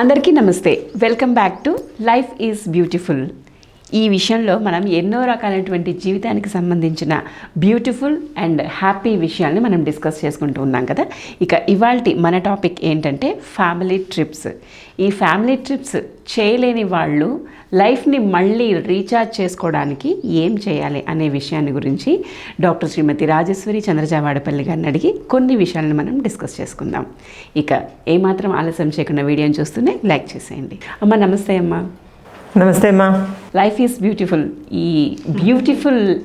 అందరికీ నమస్తే. Welcome back to life is beautiful ఈ విషయంలో మనం ఎన్నో రకాలైనటువంటి జీవితానికి సంబంధించిన బ్యూటిఫుల్ అండ్ హ్యాపీ విషయాల్ని మనం డిస్కస్ చేసుకుంటూ ఉన్నాం కదా. ఇక ఇవాల్టి మన టాపిక్ ఏంటంటే ఫ్యామిలీ ట్రిప్స్ ఈ ఫ్యామిలీ ట్రిప్స్ చేయలేని వాళ్ళు లైఫ్ని మళ్ళీ రీఛార్జ్ చేసుకోవడానికి ఏం చేయాలి అనే విషయాన్ని గురించి డాక్టర్ శ్రీమతి రాజేశ్వరి చంద్రజావాడపల్లి గారిని అడిగి కొన్ని విషయాలను మనం డిస్కస్ చేసుకుందాం. ఇక ఏమాత్రం ఆలస్యం చేయకుండా వీడియోని చూస్తూనే లైక్ చేసేయండి. అమ్మ నమస్తే అమ్మ. నమస్తే అమ్మా. లైఫ్ ఈజ్ బ్యూటిఫుల్ ఈ బ్యూటిఫుల్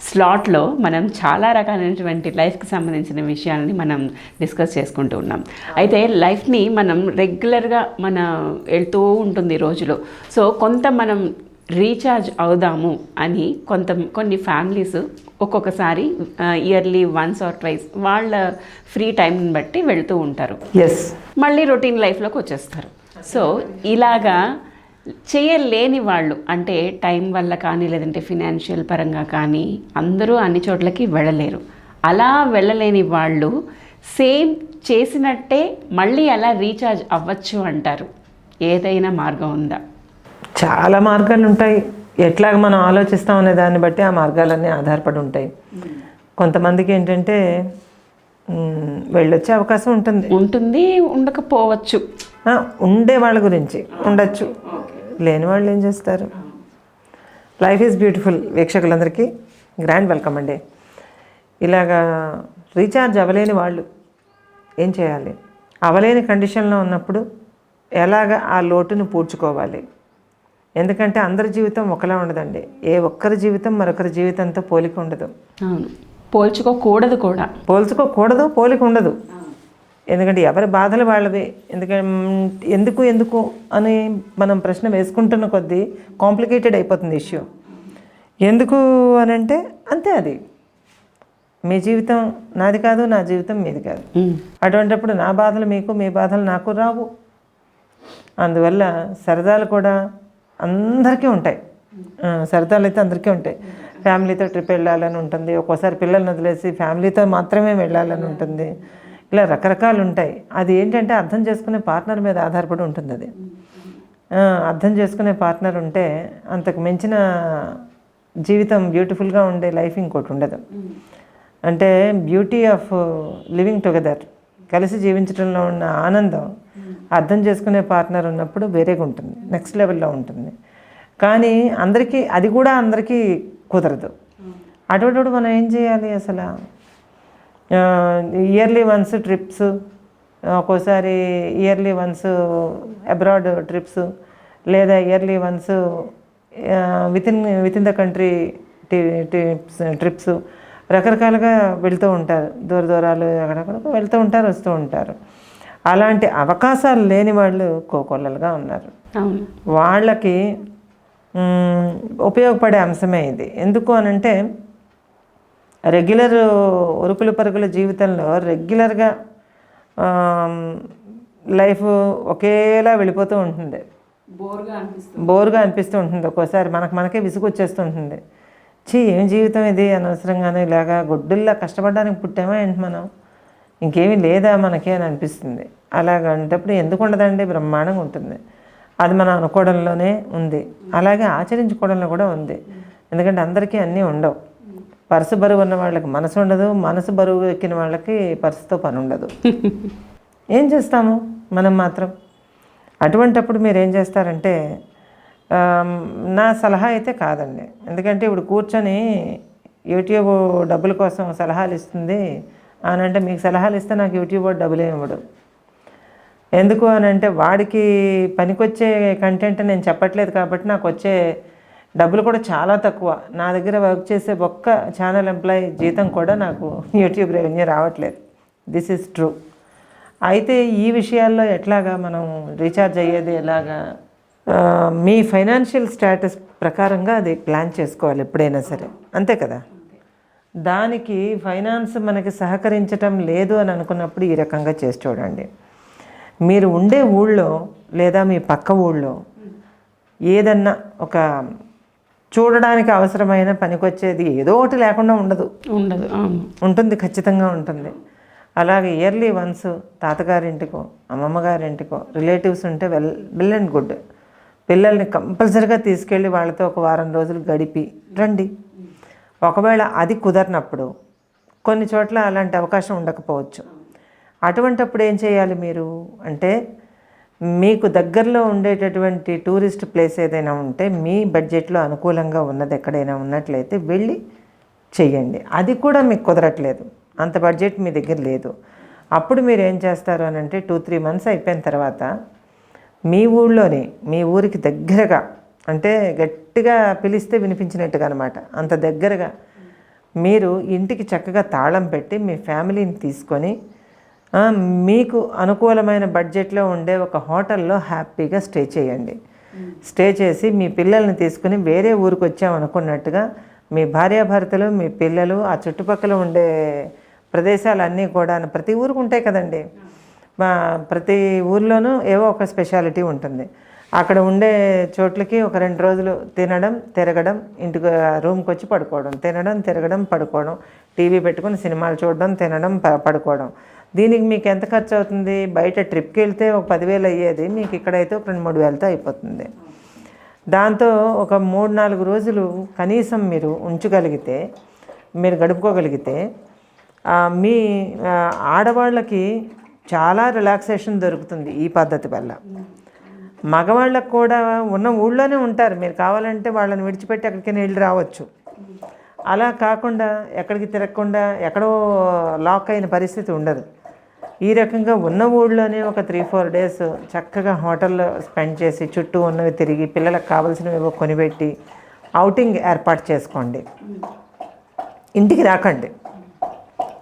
స్లాట్లో మనం చాలా రకాలైనటువంటి లైఫ్కి సంబంధించిన విషయాలని మనం డిస్కస్ చేసుకుంటూ ఉన్నాం. అయితే లైఫ్ని మనం రెగ్యులర్గా మన వెళ్తూ ఉంటుంది రోజులో. సో కొంత మనం రీఛార్జ్ అవుదాము అని కొంత కొన్ని ఫ్యామిలీస్ ఒక్కొక్కసారి ఇయర్లీ వన్స్ ఆర్ ట్వైస్ వాళ్ళ ఫ్రీ టైంని బట్టి వెళ్తూ ఉంటారు. ఎస్ మళ్ళీ రొటీన్ లైఫ్లోకి వచ్చేస్తారు. సో ఇలాగా చేయలేని వాళ్ళు అంటే టైం వల్ల కానీ లేదంటే ఫినాన్షియల్ పరంగా కానీ అందరూ అన్ని చోట్లకి వెళ్ళలేరు. అలా వెళ్ళలేని వాళ్ళు సేమ్ చేసినట్టే మళ్ళీ అలా రీఛార్జ్ అవ్వచ్చు అంటారు. ఏదైనా మార్గం ఉందా? చాలా మార్గాలు ఉంటాయి. ఎట్లాగ మనం ఆలోచిస్తాం అనే దాన్ని బట్టి ఆ మార్గాలన్నీ ఆధారపడి ఉంటాయి. కొంతమందికి ఏంటంటే వెళ్ళొచ్చే అవకాశం ఉంటుంది. ఉంటుంది ఉండకపోవచ్చు. ఉండే వాళ్ళ గురించి ఉండొచ్చు. లేని వాళ్ళు ఏం చేస్తారు? లైఫ్ ఈజ్ బ్యూటిఫుల్ వీక్షకులందరికీ గ్రాండ్ వెల్కమ్ అండి. ఇలాగా రీఛార్జ్ అవ్వలేని వాళ్ళు ఏం చేయాలి? అవ్వలేని కండిషన్లో ఉన్నప్పుడు ఎలాగ ఆ లోటును పూడ్చుకోవాలి? ఎందుకంటే అందరి జీవితం ఒకలా ఉండదండి. ఏ ఒక్కరి జీవితం మరొకరి జీవితంతో పోలిక ఉండదు. పోల్చుకోకూడదు కూడా. పోల్చుకోకూడదు పోలిక ఉండదు. ఎందుకంటే ఎవరి బాధలు వాళ్ళవి. ఎందుకంటే ఎందుకు ఎందుకు అని మనం ప్రశ్న వేసుకుంటున్న కొద్దీ కాంప్లికేటెడ్ అయిపోతుంది ఇష్యూ. ఎందుకు అని అంటే అంతే అది. మీ జీవితం నాది కాదు నా జీవితం మీది కాదు. అటువంటిప్పుడు నా బాధలు మీకు మీ బాధలు నాకు రావు. అందువల్ల సరదాలు కూడా అందరికీ ఉంటాయి. సరదాలు అయితే అందరికీ ఉంటాయి. ఫ్యామిలీతో ట్రిప్ వెళ్ళాలని ఉంటుంది. ఒక్కోసారి పిల్లల్ని వదిలేసి ఫ్యామిలీతో మాత్రమే వెళ్ళాలని ఉంటుంది. ఇలా రకరకాలు ఉంటాయి అది ఏంటంటే అర్థం చేసుకునే పార్ట్నర్ మీద ఆధారపడి ఉంటుంది అది. అర్థం చేసుకునే పార్ట్నర్ ఉంటే అంతకు మించిన జీవితం బ్యూటిఫుల్గా ఉండే లైఫ్ ఇంకోటి ఉండదు. అంటే బ్యూటీ ఆఫ్ లివింగ్ టుగెదర్ కలిసి జీవించడంలో ఉన్న ఆనందం అర్థం చేసుకునే పార్ట్నర్ ఉన్నప్పుడు వేరేగా ఉంటుంది నెక్స్ట్ లెవెల్లో ఉంటుంది. కానీ అందరికీ అది కూడా అందరికీ కుదరదు. అటువంటి మనం ఏం చేయాలి అసలు? ఇయర్లీ వన్స్ ట్రిప్స్ ఒక్కోసారి ఇయర్లీ వన్స్ అబ్రాడ్ ట్రిప్స్ లేదా yearly once with in with in the country tips trips రకరకాలుగా వెళ్తూ ఉంటారు. దూర దూరాలు అక్కడక్కడ వెళ్తూ ఉంటారు వస్తూ ఉంటారు. అలాంటి అవకాశాలు లేని వాళ్ళు కోకొల్లలుగా ఉన్నారు. వాళ్ళకి ఉపయోగపడే అంశమే ఇది. ఎందుకు అనంటే రెగ్యులర్ ఉరుకులు పరుగుల జీవితంలో రెగ్యులర్గా లైఫ్ ఒకేలా వెళ్ళిపోతూ ఉంటుంది. బోర్గా అనిపిస్తుంది బోర్గా అనిపిస్తూ ఉంటుంది. ఒక్కోసారి మనకు మనకే విసుగు వచ్చేస్తూ ఉంటుంది చీ ఏం జీవితం ఇది అనవసరంగానే ఇలాగా గొడ్డుల్లా కష్టపడడానికి పుట్టామా ఏంటి మనం? ఇంకేమీ లేదా మనకి అని అనిపిస్తుంది. అలాగంటప్పుడు ఎందుకు ఉండదండి? బ్రహ్మాండంగా ఉంటుంది. అది మనం అనుకోవడంలోనే ఉంది. అలాగే ఆచరించుకోవడంలో కూడా ఉంది. ఎందుకంటే అందరికీ అన్నీ ఉండవు. పర్సు బరువు ఉన్న వాళ్ళకి మనసు ఉండదు మనసు బరువు ఎక్కిన వాళ్ళకి పర్సుతో పని ఉండదు. ఏం చేస్తాము మనం మాత్రం? అటువంటప్పుడు మీరు ఏం చేస్తారంటే నా సలహా అయితే కాదండి. ఎందుకంటే ఇప్పుడు కూర్చొని యూట్యూబ్ డబ్బుల కోసం సలహాలు ఇస్తుంది అని అంటే మీకు సలహాలు ఇస్తే నాకు యూట్యూబ్ వాడు డబ్బులు ఇవ్వడు. ఎందుకు అని అంటే వాడికి పనికొచ్చే కంటెంట్ నేను చెప్పట్లేదు కాబట్టి నాకు వచ్చే డబ్బులు కూడా చాలా తక్కువ. నా దగ్గర వర్క్ చేసే ఒక్క ఛానల్ ఎంప్లాయీ జీతం కూడా నాకు యూట్యూబ్ రెవెన్యూ రావట్లేదు. దిస్ ఈజ్ ట్రూ అయితే ఈ విషయాల్లో ఎట్లాగా మనం రీఛార్జ్ అయ్యేది ఎలాగా? మీ ఫైనాన్షియల్ స్టేటస్ ప్రకారంగా అది ప్లాన్ చేసుకోవాలి ఎప్పుడైనా సరే. అంతే కదా? దానికి ఫైనాన్స్ మనకి సహకరించటం లేదు అని అనుకున్నప్పుడు ఈ రకంగా చేసి చూడండి. మీరు ఉండే ఊళ్ళో లేదా మీ పక్క ఊళ్ళో ఏదన్నా ఒక చూడడానికి అవసరమైన పనికొచ్చేది ఏదో ఒకటి లేకుండా ఉండదు. ఉండదు ఉంటుంది ఖచ్చితంగా ఉంటుంది. అలాగే ఇయర్లీ వన్స్ తాతగారింటికో అమ్మమ్మ గారింటికో రిలేటివ్స్ ఉంటే వెల్ వెల్ అండ్ గుడ్ పిల్లల్ని కంపల్సరిగా తీసుకెళ్ళి వాళ్ళతో ఒక వారం రోజులు గడిపి రండి. ఒకవేళ అది కుదరినప్పుడు కొన్ని చోట్ల అలాంటి అవకాశం ఉండకపోవచ్చు. అటువంటప్పుడు ఏం చేయాలి మీరు? అంటే మీకు దగ్గరలో ఉండేటటువంటి టూరిస్ట్ ప్లేస్ ఏదైనా ఉంటే మీ బడ్జెట్లో అనుకూలంగా ఉన్నది ఎక్కడైనా ఉన్నట్లయితే వెళ్ళి చెయ్యండి. అది కూడా మీకు కుదరట్లేదు. అంత బడ్జెట్ మీ దగ్గర లేదు. అప్పుడు మీరు ఏం చేస్తారు అని అంటే టూ త్రీ మంత్స్ అయిపోయిన తర్వాత మీ ఊళ్ళోనే మీ ఊరికి దగ్గరగా అంటే గట్టిగా పిలిస్తే వినిపించినట్టుగా అనమాట అంత దగ్గరగా మీరు ఇంటికి చక్కగా తాళం పెట్టి మీ ఫ్యామిలీని తీసుకొని మీకు అనుకూలమైన బడ్జెట్లో ఉండే ఒక హోటల్లో హ్యాపీగా స్టే చేయండి. స్టే చేసి మీ పిల్లల్ని తీసుకుని వేరే ఊరికి వచ్చామనుకున్నట్టుగా మీ భార్యాభర్తలు మీ పిల్లలు ఆ చుట్టుపక్కల ఉండే ప్రదేశాలన్నీ కూడా ప్రతి ఊరికి ఉంటాయి కదండి. మా ప్రతి ఊర్లోనూ ఏవో ఒక స్పెషాలిటీ ఉంటుంది. అక్కడ ఉండే చోట్లకి ఒక రెండు రోజులు తినడం తిరగడం ఇంటికి రూమ్కి వచ్చి పడుకోవడం తినడం తిరగడం పడుకోవడం టీవీ పెట్టుకొని సినిమాలు చూడడం తినడం పడుకోవడం. దీనికి మీకు ఎంత ఖర్చు అవుతుంది? బయట ట్రిప్కి వెళ్తే ఒక పదివేలు అయ్యేది మీకు ఇక్కడైతే ఒక రెండు మూడు వేలతో అయిపోతుంది. దాంతో ఒక మూడు నాలుగు రోజులు కనీసం మీరు ఉంచగలిగితే మీరు గడుపుకోగలిగితే మీ ఆడవాళ్ళకి చాలా రిలాక్సేషన్ దొరుకుతుంది ఈ పద్ధతి వల్ల. మగవాళ్ళకు కూడా ఉన్న ఊళ్ళోనే ఉంటారు. మీరు కావాలంటే వాళ్ళని విడిచిపెట్టి ఎక్కడికైనా వెళ్ళి రావచ్చు. అలా కాకుండా ఎక్కడికి తిరగకుండా ఎక్కడో లాక్ అయిన పరిస్థితి ఉండదు. ఈ రకంగా ఉన్న ఊళ్ళోనే ఒక త్రీ ఫోర్ డేస్ చక్కగా హోటల్లో స్పెండ్ చేసి చుట్టూ ఉన్నవి తిరిగి పిల్లలకు కావాల్సినవి ఏవో కొనిపెట్టి అవుటింగ్ ఏర్పాటు చేసుకోండి. ఇంటికి రాకండి.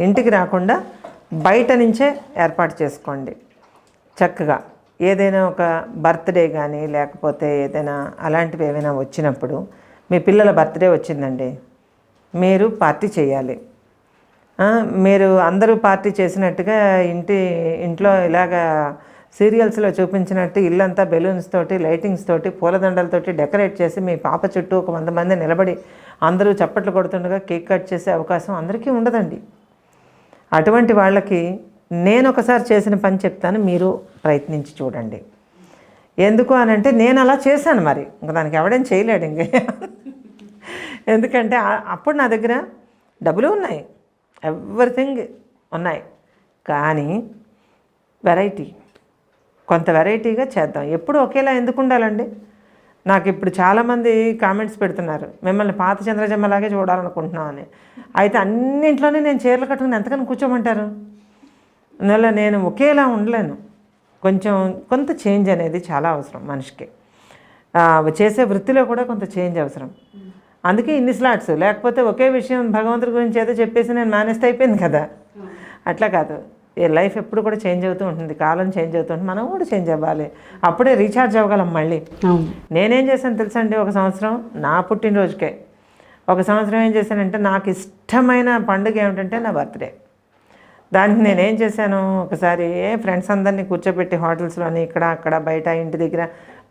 ఇంటికి రాకుండా బయట నుంచే ఏర్పాటు చేసుకోండి. చక్కగా ఏదైనా ఒక బర్త్డే కానీ లేకపోతే ఏదైనా అలాంటివి ఏమైనా వచ్చినప్పుడు మీ పిల్లల బర్త్డే వచ్చిందండి. మీరు పార్టీ చేయాలి. మీరు అందరూ పార్టీ చేసినట్టుగా ఇంటి ఇంట్లో ఇలాగా సీరియల్స్లో చూపించినట్టు ఇల్లంతా బెలూన్స్ తోటి లైటింగ్స్ తోటి పూలదండలతోటి డెకరేట్ చేసి మీ పాప చుట్టూ ఒక వంద మంది నిలబడి అందరూ చప్పట్లు కొడుతుండగా కేక్ కట్ చేసే అవకాశం అందరికీ ఉండదండి. అటువంటి వాళ్ళకి నేను ఒకసారి చేసిన పని చెప్తాను మీరు ప్రయత్నించి చూడండి. ఎందుకు అని అంటే నేను అలా చేశాను మరి. ఇంకా దానికి ఎవడేం చేయలేడు ఇంక. ఎందుకంటే అప్పుడు నా దగ్గర డబ్బులు ఉన్నాయి. ఎవ్రీథింగ్ ఉన్నాయి. కానీ వెరైటీ కొంత వెరైటీగా చేద్దాం. ఎప్పుడు ఒకేలా ఎందుకు ఉండాలండి? నాకు ఇప్పుడు చాలామంది కామెంట్స్ పెడుతున్నారు. మిమ్మల్ని పాత చంద్రజమ్మలాగే చూడాలనుకుంటున్నాం అని అయితే అన్నింట్లోనే నేను చీరలు కట్టుకుని ఎంతకని కూర్చోమంటారు? అందువల్ల నేను ఒకేలా ఉండలేను. కొంచెం కొంత చేంజ్ అనేది చాలా అవసరం మనిషికి. చేసే వృత్తిలో కూడా కొంత చేంజ్ అవసరం. అందుకే ఇన్ని స్లాట్స్ లేకపోతే ఒకే విషయం భగవంతుడి గురించి ఏదో చెప్పేసి నేను మేనేజ్ అయిపోయింది కదా. అట్లా కాదు. ఈ లైఫ్ ఎప్పుడు కూడా చేంజ్ అవుతూ ఉంటుంది. కాలం చేంజ్ అవుతూ ఉంటుంది. మనం కూడా చేంజ్ అవ్వాలి. అప్పుడే రీఛార్జ్ అవ్వగలం మళ్ళీ. నేనేం చేశాను తెలుసా అండి? ఒక సంవత్సరం నా పుట్టినరోజుకే. ఒక సంవత్సరం ఏం చేశానంటే నాకు ఇష్టమైన పండుగ ఏమిటంటే నా బర్త్డే దానికి నేనేం చేశాను? ఒకసారి ఫ్రెండ్స్ అందరినీ కూర్చోబెట్టి హోటల్స్లోని ఇక్కడ అక్కడ బయట ఇంటి దగ్గర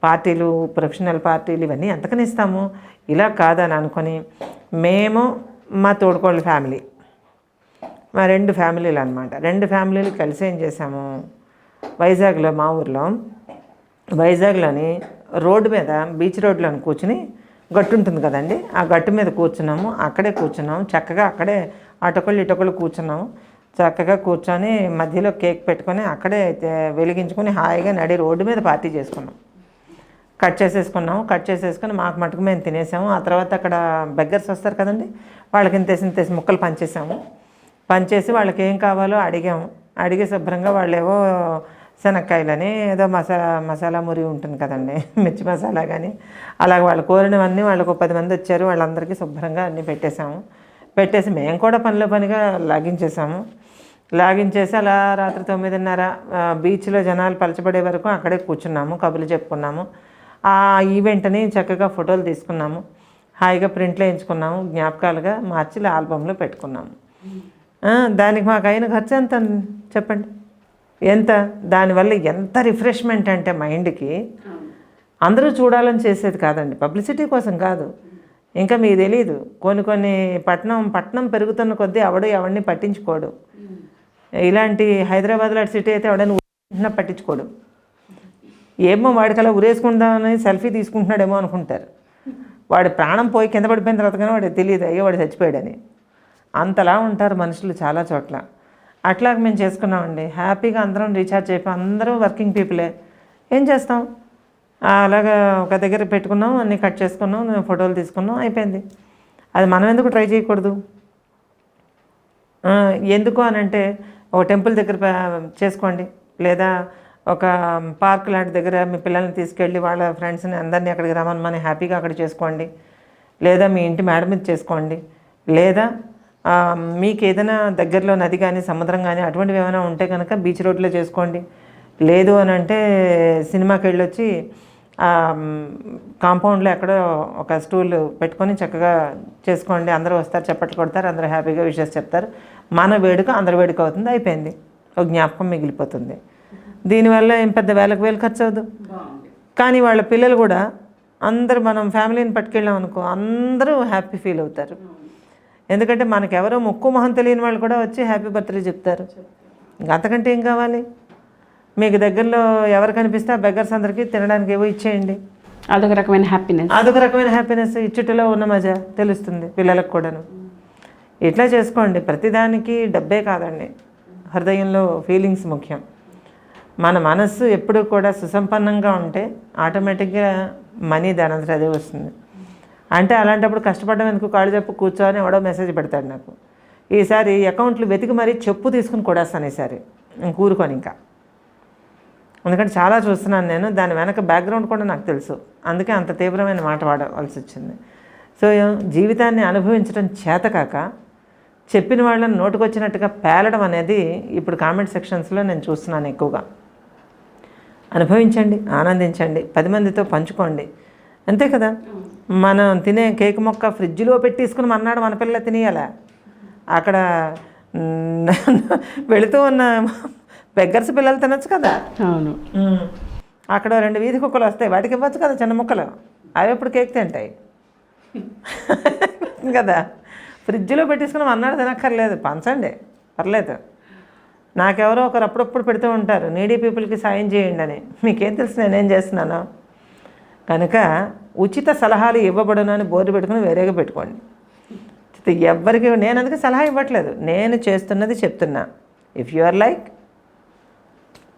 పార్టీలు ప్రొఫెషనల్ పార్టీలు ఇవన్నీ ఎంతకని ఇస్తాము? ఇలా కాదని అనుకొని మేము మా తోడుకోళ్ళ ఫ్యామిలీ మా రెండు ఫ్యామిలీలు అనమాట రెండు ఫ్యామిలీలు కలిసి ఏం చేసాము వైజాగ్లో మా ఊర్లో వైజాగ్లోని రోడ్డు మీద బీచ్ రోడ్లో కూర్చుని గట్టు ఉంటుంది కదండి. ఆ గట్టు మీద కూర్చున్నాము. అక్కడే కూర్చున్నాము. చక్కగా అక్కడే అటకొళ్ళు ఇటకొళ్ళు కూర్చున్నాము. చక్కగా కూర్చొని మధ్యలో కేక్ పెట్టుకొని అక్కడే వెలిగించుకొని హాయిగా నడి రోడ్డు మీద పార్టీ చేసుకున్నాం. కట్ చేసేసుకున్నాము. కట్ చేసేసుకొని మాకు మటుకు మేము తినేసాము. ఆ తర్వాత అక్కడ బెగ్గర్స్ వస్తారు కదండి వాళ్ళకి ఇంతేసి ఇంతేసి ముక్కలు పంచేసాము. పంచేసి వాళ్ళకి ఏం కావాలో అడిగాము. అడిగి శుభ్రంగా వాళ్ళు ఏవో శనక్కాయలని ఏదో మసాలా మసాలా మురి ఉంటుంది కదండి మిర్చి మసాలా కానీ అలాగ వాళ్ళు కోరినవన్నీ వాళ్ళకు పది మంది వచ్చారు. వాళ్ళందరికీ శుభ్రంగా అన్నీ పెట్టేశాము పెట్టేసి మేము కూడా పనిలో పనిగా లాగించేసాము. లాగించేసి అలా రాత్రి తొమ్మిదిన్నర బీచ్లో జనాలు పలచబడే వరకు అక్కడే కూర్చున్నాము కబుర్లు చెప్పుకున్నాము. ఆ ఈవెంట్ని చక్కగా ఫోటోలు తీసుకున్నాము. హాయిగా ప్రింట్లో వేయించుకున్నాము జ్ఞాపకాలుగా మార్చి ఆల్బంలో పెట్టుకున్నాము. దానికి మాకు అయిన ఖర్చు ఎంత చెప్పండి. ఎంత? దానివల్ల ఎంత రిఫ్రెష్మెంట్ అంటే మైండ్కి అందరూ చూడాలని చేసేది కాదండి. పబ్లిసిటీ కోసం కాదు. ఇంకా మీకు తెలియదు కొన్ని కొన్ని పట్టణం పట్టణం పెరుగుతున్న కొద్దీ ఎవడు ఎవరిని పట్టించుకోడు. ఇలాంటి హైదరాబాద్లో సిటీ అయితే ఎవడని పట్టించుకోడు. ఏమో వాడికలా ఉరేసుకుందామని సెల్ఫీ తీసుకుంటున్నాడేమో అనుకుంటారు. వాడి ప్రాణం పోయి కింద పడిపోయిన తర్వాత కానీ వాడికి తెలియదు అయ్యో వాడు చచ్చిపోయాడని. అంతలా ఉంటారు మనుషులు చాలా చోట్ల. అట్లా మేము చేసుకున్నామండి. హ్యాపీగా అందరం రీఛార్జ్ అయిపోయి అందరూ వర్కింగ్ పీపులే. ఏం చేస్తాం? అలాగా ఒక దగ్గర పెట్టుకున్నాం అన్నీ కట్ చేసుకున్నాం ఫోటోలు తీసుకున్నాం అయిపోయింది. అది మనం ఎందుకు ట్రై చేయకూడదు? ఎందుకు అని అంటే ఒక టెంపుల్ దగ్గర చేసుకోండి. లేదా ఒక పార్క్ లాంటి దగ్గర మీ పిల్లల్ని తీసుకెళ్ళి వాళ్ళ ఫ్రెండ్స్ని అందరినీ అక్కడికి రమ్మని హ్యాపీగా అక్కడ చేసుకోండి. లేదా మీ ఇంటి మేడ మీద చేసుకోండి. లేదా మీకు ఏదైనా దగ్గరలో నది కానీ సముద్రం కానీ అటువంటివి ఏమైనా ఉంటే కనుక బీచ్ రోడ్లో చేసుకోండి. లేదు అని అంటే సినిమాకి వెళ్ళొచ్చి కాంపౌండ్లో ఎక్కడో ఒక స్టూల్ పెట్టుకొని చక్కగా చేసుకోండి. అందరూ వస్తారు చప్పట్లు కొడతారు అందరూ హ్యాపీగా విషెస్ చెప్తారు. మన వేడుక అందరి వేడుక అవుతుంది అయిపోయింది. ఒక జ్ఞాపకం మిగిలిపోతుంది. దీనివల్ల ఏం పెద్ద వేలకు వేలు ఖర్చు అవ్వదు కానీ వాళ్ళ పిల్లలు కూడా అందరూ మనం ఫ్యామిలీని పట్టుకెళ్ళాం అనుకో అందరూ హ్యాపీ ఫీల్ అవుతారు. ఎందుకంటే మనకెవరో ముక్కు మొహం తెలియని వాళ్ళు కూడా వచ్చి హ్యాపీ బర్త్డే చెప్తారు. ఇంకా అంతకంటే ఏం కావాలి? మీకు దగ్గరలో ఎవరు కనిపిస్తే ఆ బెగ్గర్స్ అందరికీ తినడానికి ఏవో ఇచ్చేయండి. అదొక రకమైన హ్యాపీనెస్. అదొక రకమైన హ్యాపీనెస్ ఇచ్చుటలో ఉన్న మజా తెలుస్తుంది పిల్లలకు కూడాను. ఇట్లా చేసుకోండి. ప్రతిదానికి డబ్బే కాదండి. హృదయంలో ఫీలింగ్స్ ముఖ్యం. మన మనస్సు ఎప్పుడు కూడా సుసంపన్నంగా ఉంటే ఆటోమేటిక్గా మనీ దానంతట అదే వస్తుంది. అంటే అలాంటప్పుడు కష్టపడడం ఎందుకు? కాళ్ళు చెప్పు కూర్చోని ఎవడో మెసేజ్ పెడతాడు నాకు. ఈసారి అకౌంట్లు వెతికి మరీ చెప్పు తీసుకుని కొడేస్తాను ఈసారి. కూరుకొని ఇంకా. ఎందుకంటే చాలా చూస్తున్నాను నేను. దాని వెనక బ్యాక్గ్రౌండ్ కూడా నాకు తెలుసు. అందుకే అంత తీవ్రమైన మాట వాడవలసి వచ్చింది. సో జీవితాన్ని అనుభవించడం చేతకాక చెప్పిన వాళ్ళని నోటుకొచ్చినట్టుగా పేలడం అనేది ఇప్పుడు కామెంట్ సెక్షన్స్లో నేను చూస్తున్నాను ఎక్కువగా. అనుభవించండి ఆనందించండి పది మందితో పంచుకోండి. అంతే కదా? మనం తినే కేక్ మొక్క ఫ్రిడ్జ్లో పెట్టేసుకుని మన్నాడు మన పిల్ల తినేయాలా? అక్కడ వెళుతూ ఉన్న బెగ్గర్స్ పిల్లలు తినొచ్చు కదా? అవును. అక్కడ రెండు వీధి కుక్కలు వస్తాయి వాటికి ఇవ్వచ్చు కదా చిన్న ముక్కలు? అవి ఎప్పుడు కేక్ తింటాయి? కదా? ఫ్రిడ్జ్లో పెట్టేసుకుని అన్నాడు తినక్కర్లేదు పంచండి పర్లేదు. నాకెవరో ఒకరు అప్పుడప్పుడు పెడుతూ ఉంటారు నీడీ పీపుల్కి సాయం చేయండి అని. మీకేం తెలుసు నేనేం చేస్తున్నాను? కనుక ఉచిత సలహాలు ఇవ్వబడును అని బోర్డు పెట్టుకుని వేరేగా పెట్టుకోండి. ఎవ్వరికి నేను అందుకే సలహా ఇవ్వట్లేదు. నేను చేస్తున్నది చెప్తున్నా. If you are like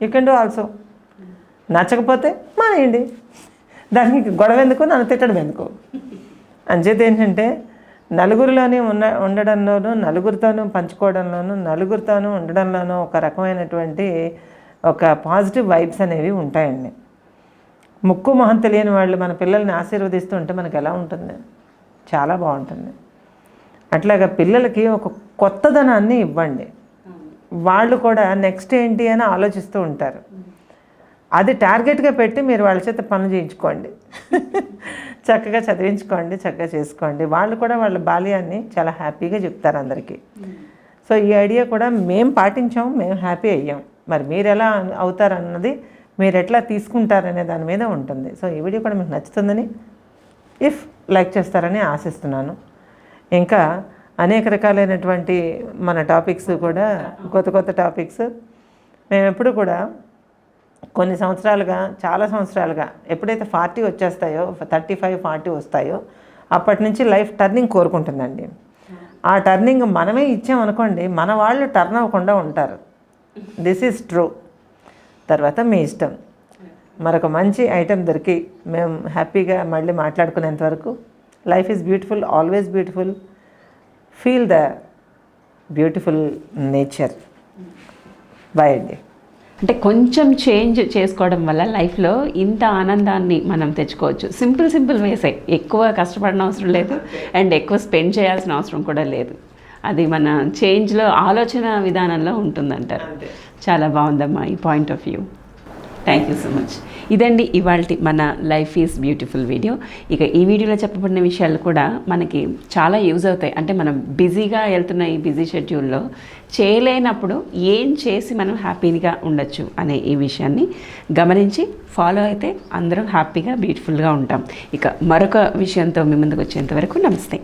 you can do also నచ్చకపోతే మానేయండి. దానికి గొడవ ఎందుకు? నన్ను తిట్టడం ఎందుకు? అంచేది ఏంటంటే నలుగురిలోనే ఉన్న ఉండడంలోనూ నలుగురితోనూ పంచుకోవడంలోనూ నలుగురితోనూ ఉండడంలోనూ ఒక రకమైనటువంటి ఒక పాజిటివ్ వైబ్స్ అనేవి ఉంటాయండి. ముక్కు మొహం తెలియని వాళ్ళు మన పిల్లల్ని ఆశీర్వదిస్తూ ఉంటే మనకు ఎలా ఉంటుంది? చాలా బాగుంటుంది. అట్లాగా పిల్లలకి ఒక కొత్తదనాన్ని ఇవ్వండి. వాళ్ళు కూడా నెక్స్ట్ ఏంటి అని ఆలోచిస్తూ ఉంటారు. అది టార్గెట్గా పెట్టి మీరు వాళ్ళ చేత పనులు చేయించుకోండి. చక్కగా చదివించుకోండి చక్కగా చేసుకోండి. వాళ్ళు కూడా వాళ్ళ బాల్యాన్ని చాలా హ్యాపీగా చెప్తారు అందరికీ. సో ఈ ఐడియా కూడా మేము పాటించాం మేము హ్యాపీ అయ్యాం. మరి మీరు ఎలా అవుతారన్నది మీరు ఎట్లా తీసుకుంటారనే దాని మీద ఉంటుంది. సో ఈ వీడియో కూడా మీకు నచ్చుతుందని ఇఫ్ లైక్ చేస్తారని ఆశిస్తున్నాను. ఇంకా అనేక రకాలైనటువంటి మన టాపిక్స్ కూడా కొత్త కొత్త టాపిక్స్ మేము ఎప్పుడు కూడా కొన్ని సంవత్సరాలుగా చాలా సంవత్సరాలుగా ఎప్పుడైతే ఫార్టీ వచ్చేస్తాయో థర్టీ ఫైవ్ ఫార్టీ వస్తాయో అప్పటి నుంచి లైఫ్ టర్నింగ్ కోరుకుంటుందండి. ఆ టర్నింగ్ మనమే ఇచ్చామనుకోండి మన వాళ్ళు టర్న్ అవ్వకుండా ఉంటారు. దిస్ ఈజ్ ట్రూ తర్వాత మీ ఇష్టం. మరొక మంచి ఐటెం దొరికి మేము హ్యాపీగా మళ్ళీ మాట్లాడుకునేంత వరకు life is beautiful always beautiful. Feel the beautiful nature bye అండి. అంటే కొంచెం చేంజ్ చేసుకోవడం వల్ల లైఫ్లో ఇంత ఆనందాన్ని మనం తెచ్చుకోవచ్చు. సింపుల్ సింపుల్ వేసే ఎక్కువ కష్టపడిన అవసరం లేదు అండ్ ఎక్కువ స్పెండ్ చేయాల్సిన అవసరం కూడా లేదు. అది మన చేంజ్లో ఆలోచన విధానంలో ఉంటుందంటారు. చాలా బాగుందమ్మా ఈ point of view thank you so much ఇదండి ఇవాళ మన లైఫ్ ఈజ్ బ్యూటిఫుల్ వీడియో ఇక ఈ వీడియోలో చెప్పబడిన విషయాలు కూడా మనకి చాలా యూజ్ అవుతాయి. అంటే మనం బిజీగా వెళ్తున్న ఈ బిజీ షెడ్యూల్లో చేయలేనప్పుడు ఏం చేసి మనం హ్యాపీగా ఉండొచ్చు అనే ఈ విషయాన్ని గమనించి ఫాలో అయితే అందరం హ్యాపీగా బ్యూటిఫుల్గా ఉంటాం. ఇక మరొక విషయంతో మీ ముందుకు వచ్చేంత వరకు నమస్తే.